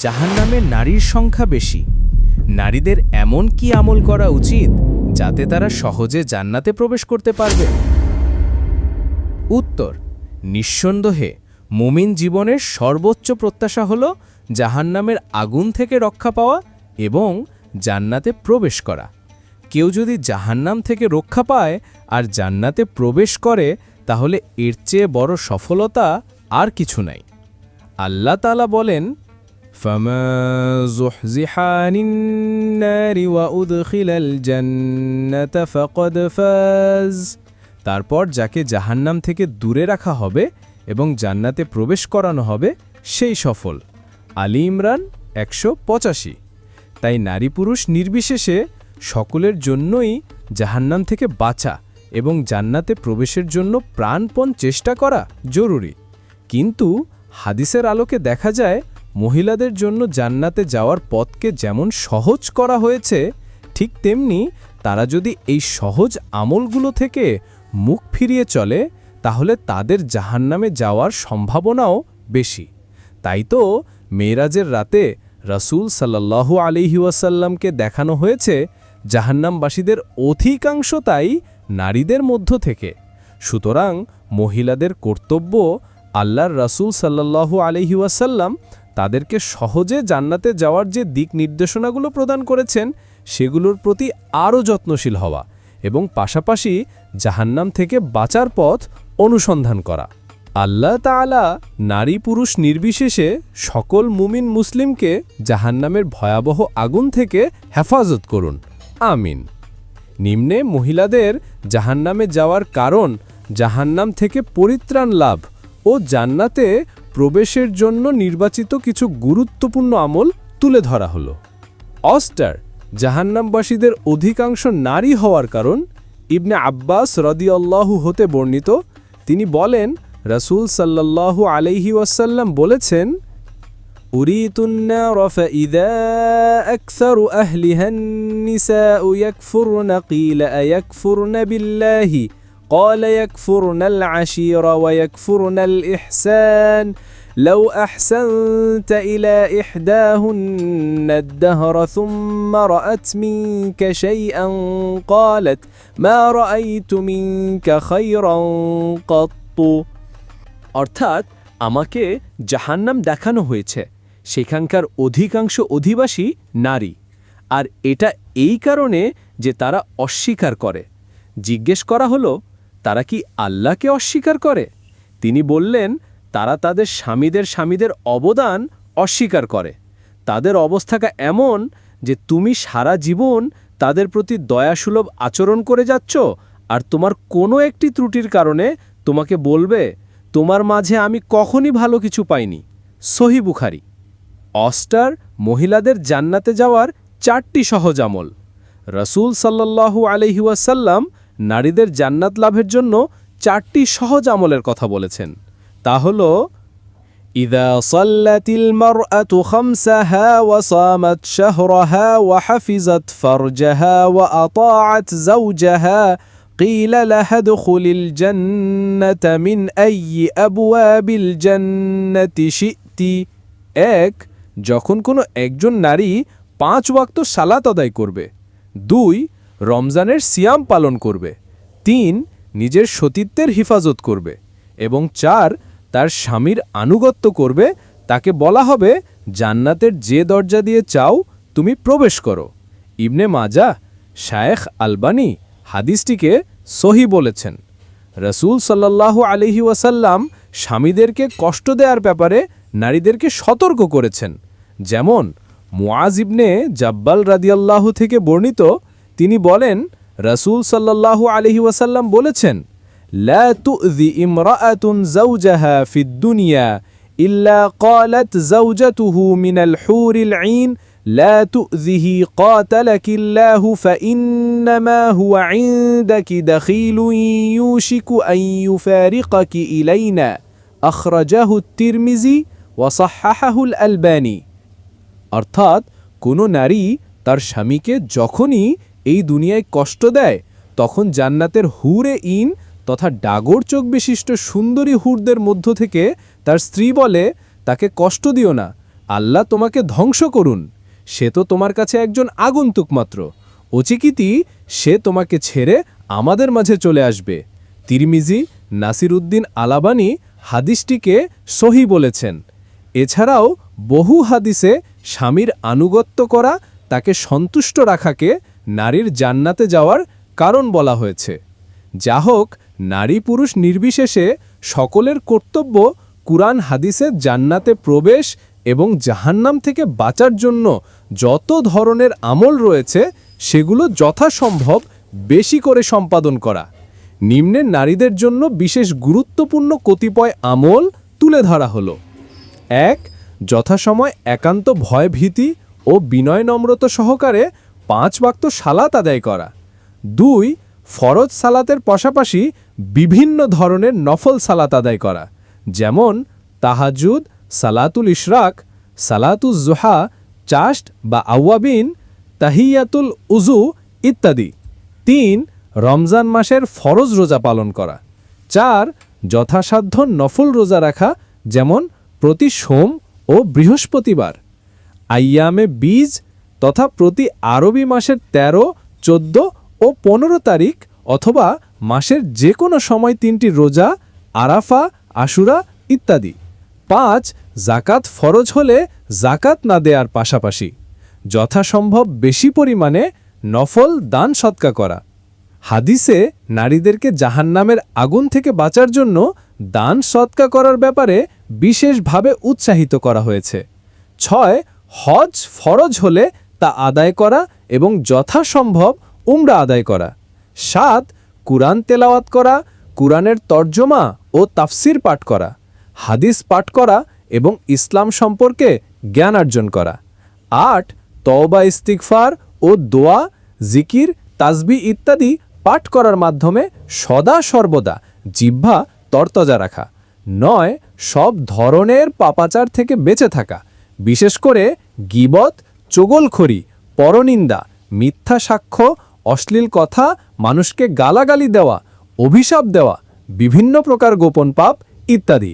জাহান্নামে নারীর সংখ্যা বেশি। নারীদের এমন কি আমল করা উচিত যাতে তারা সহজে জান্নাতে প্রবেশ করতে পারবে? উত্তর, নিঃসন্দেহে মুমিন জীবনের সর্বোচ্চ প্রত্যাশা হল জাহান্নামের আগুন থেকে রক্ষা পাওয়া এবং জান্নাতে প্রবেশ করা। কেউ যদি জাহান্নাম থেকে রক্ষা পায় আর জান্নাতে প্রবেশ করে, তাহলে এর চেয়ে বড় সফলতা আর কিছু নাই। আল্লাহ তালা বলেন فما زحزح عن النار وأدخل الجنة فقد فاز তারপর যাকে জাহান্নাম থেকে দূরে রাখা হবে এবং জান্নাতে প্রবেশ করানো হবে সেই সফল আলী ইমরান একশো পঁচাশি তাই নারী পুরুষ নির্বিশেষে সকলের জন্যই জাহান্নাম থেকে বাঁচা এবং জান্নাতে প্রবেশের জন্য প্রাণপণ চেষ্টা করা জরুরি কিন্তু হাদিসের আলোকে দেখা যায় মহিলাদের জন্য জান্নাতে যাওয়ার পথকে যেমন সহজ করা হয়েছে, ঠিক তেমনি তারা যদি এই সহজ আমলগুলো থেকে মুখ ফিরিয়ে চলে, তাহলে তাদের জাহান্নামে যাওয়ার সম্ভাবনাও বেশি। তাই তো মেয়েরাজের রাতে রাসূল সাল্লাল্লাহু আলিহি ওয়াসাল্লামকে দেখানো হয়েছে, জাহান্নামবাসীদের অধিকাংশ তাই নারীদের মধ্য থেকে। সুতরাং মহিলাদের কর্তব্য আল্লাহর রাসূল সাল্লাল্লাহু আলহি ওয়াসাল্লাম তাদেরকে সহজে জান্নাতে যাওয়ার যে দিক নির্দেশনাগুলো প্রদান করেছেন, সেগুলোর প্রতি আরও যত্নশীল হওয়া এবং পাশাপাশি জাহান্নাম থেকে বাঁচার পথ অনুসন্ধান করা। আল্লাহ তাআলা নারী পুরুষ নির্বিশেষে সকল মুমিন মুসলিমকে জাহান্নামের ভয়াবহ আগুন থেকে হেফাজত করুন। আমিন। নিম্নে মহিলাদের জাহান্নামে যাওয়ার কারণ জাহান্নাম থেকে পরিত্রাণ লাভ ও জান্নাতে প্রবেশের জন্য নির্বাচিত কিছু গুরুত্বপূর্ণ আমল তুলে ধরা হলো অস্টার জাহান্নামবাসীদের অধিকাংশ নারী হওয়ার কারণ ইবনে আব্বাস রদিয়াল্লাহু হতে বর্ণিত তিনি বলেন রাসূল সাল্লাল্লাহু আলাইহি ওয়াসাল্লাম বলেছেন أريت النار فإذا أكثر أهلها النساء يكفرن قيل أيكفرن بالله قال يكفرن العشير ويكفرن الإحسان لو أحسنت إلى إحداهن الدهر ثم رأت منك شيئا قالت ما رأيت منك خيرا قط অর্থাৎ আমাকে জাহান্নাম দেখানো হয়েছে সেখানকার অধিকাংশ অধিবাসী নারী আর এটা এই কারণে যে তারা অস্বীকার করে জিজ্ঞেস করা হলো তারা কি আল্লাহকে অস্বীকার করে? তিনি বললেন, তারা তাদের স্বামীদের স্বামীদের অবদান অস্বীকার করে। তাদের অবস্থাটা এমন যে তুমি সারা জীবন তাদের প্রতি দয়াসুলভ আচরণ করে যাচ্ছ আর তোমার কোনো একটি ত্রুটির কারণে তোমাকে বলবে, তোমার মাঝে আমি কখনই ভালো কিছু পাইনি। সহি বুখারি। অস্টার মহিলাদের জান্নাতে যাওয়ার চারটি সহজ আমল। রসুল সাল্লাল্লাহু আলহিউসাল্লাম নারীদের জান্নাত লাভের জন্য চারটি সহজ আমলের কথা বলেছেন তা হল إذا صلت المرأة خمسها وصامت شهرها وحفظت فرجها وأطاعت زوجها قيل لها ادخل الجنة من أي أبواب الجنة شئت এক যখন কোনো একজন নারী পাঁচ ওয়াক্ত সালাত আদায় করবে দুই রমজানের সিয়াম পালন করবে। তিন, নিজের সতীত্বের হিফাজত করবে এবং চার, তার স্বামীর আনুগত্য করবে। তাকে বলা হবে, জান্নাতের যে দরজা দিয়ে চাও, তুমি প্রবেশ করো। ইবনে মাজা, শায়েখ আলবানি হাদিসটিকে সহি বলেছেন, রসুল সাল্লাল্লাহু আলহি ওয়াসাল্লাম স্বামীদেরকে কষ্ট দেওয়ার ব্যাপারে নারীদেরকে সতর্ক করেছেন। যেমন মুআজ ইবনে জাব্বাল রাদিয়াল্লাহু থেকে বর্ণিত তিনি বলেন রসুল সাল্লাল্লাহু আলহি ওয়াসাল্লাম বলেছেন لا تؤذي امرأة زوجها في الدنيا إلا قالت زوجته من الحور العين لا تؤذه قاتلك الله فإنما هو عندك دخيل يوشك أن يفارقك إلينا أخرجه الترمذي وصححه الألباني অর্থাৎ কোনো নারী তার স্বামীকে যখনই এই দুনিয়ায় কষ্ট দেয়, তখন জান্নাতের হুরে ইন তথা ডাগর চোখ বিশিষ্ট সুন্দরী হুরদের মধ্য থেকে তার স্ত্রী বলে, তাকে কষ্ট দিও না, আল্লাহ তোমাকে ধ্বংস করুন। সে তো তোমার কাছে একজন আগন্তুক মাত্র। অচিকিতি, সে তোমাকে ছেড়ে আমাদের মাঝে চলে আসবে। তিরমিজি নাসিরুদ্দিন আলাবানি হাদিসটিকে সহি বলেছেন। এছাড়াও বহু হাদিসে স্বামীর আনুগত্য করা, তাকে সন্তুষ্ট রাখাকে নারীর জান্নাতে যাওয়ার কারণ বলা হয়েছে। যা হোক, নারী পুরুষ নির্বিশেষে সকলের কর্তব্য কুরআন হাদিসে জান্নাতে প্রবেশ এবং জাহান্নাম থেকে বাঁচার জন্য যত ধরনের আমল রয়েছে, সেগুলো যথাসম্ভব বেশি করে সম্পাদন করা। নিম্নের নারীদের জন্য বিশেষ গুরুত্বপূর্ণ কতিপয় আমল তুলে ধরা হলো। এক, যথাসময় একান্ত ভয়ভীতি ও বিনয় নম্রত সহকারে পাঁচ বাক্ত সালাত আদায় করা। দুই, ফরজ সালাতের পাশাপাশি বিভিন্ন ধরনের নফল সালাত আদায় করা, যেমন তাহাজুদ সালাতুল ইশরাক সালাতুল জোহা, চাষ্ট বা আউয়াবিন তাহিয়াতুল উজু ইত্যাদি। তিন, রমজান মাসের ফরজ রোজা পালন করা। চার, যথাসাধ্য নফল রোজা রাখা, যেমন প্রতি সোম ও বৃহস্পতিবার। আইয়ামে বীজ তথা প্রতি আরবি মাসের ১৩ চোদ্দ ও পনেরো তারিখ অথবা মাসের যে কোনো সময় তিনটি রোজা, আরাফা, আশুরা ইত্যাদি। পাঁচ, জাকাত ফরজ হলে জাকাত না দেয়ার পাশাপাশি যথাসম্ভব বেশি পরিমাণে নফল দান সৎকা করা। হাদিসে নারীদেরকে জাহান্নামের আগুন থেকে বাঁচার জন্য দান সৎকা করার ব্যাপারে বিশেষভাবে উৎসাহিত করা হয়েছে। ছয়, হজ ফরজ হলে তা আদায় করা এবং যথাসম্ভব উমরা আদায় করা। সাত, কুরআন তেলাওয়াত করা, কুরআনের তর্জমা ও তাফসির পাঠ করা, হাদিস পাঠ করা এবং ইসলাম সম্পর্কে জ্ঞান অর্জন করা। আট, তওবা, ইস্তিগফার ও দোয়া, জিকির, তাসবি ইত্যাদি পাঠ করার মাধ্যমে সদা সর্বদা জিহ্বা তরতজা রাখা। নয়, সব ধরনের পাপাচার থেকে বেঁচে থাকা। বিশেষ করে গিবত চগলখড়ি, পরনিন্দা, মিথ্যা সাক্ষ্য, অশ্লীল কথা, মানুষকে গালাগালি দেওয়া, অভিশাপ দেওয়া, বিভিন্ন প্রকার গোপন পাপ ইত্যাদি।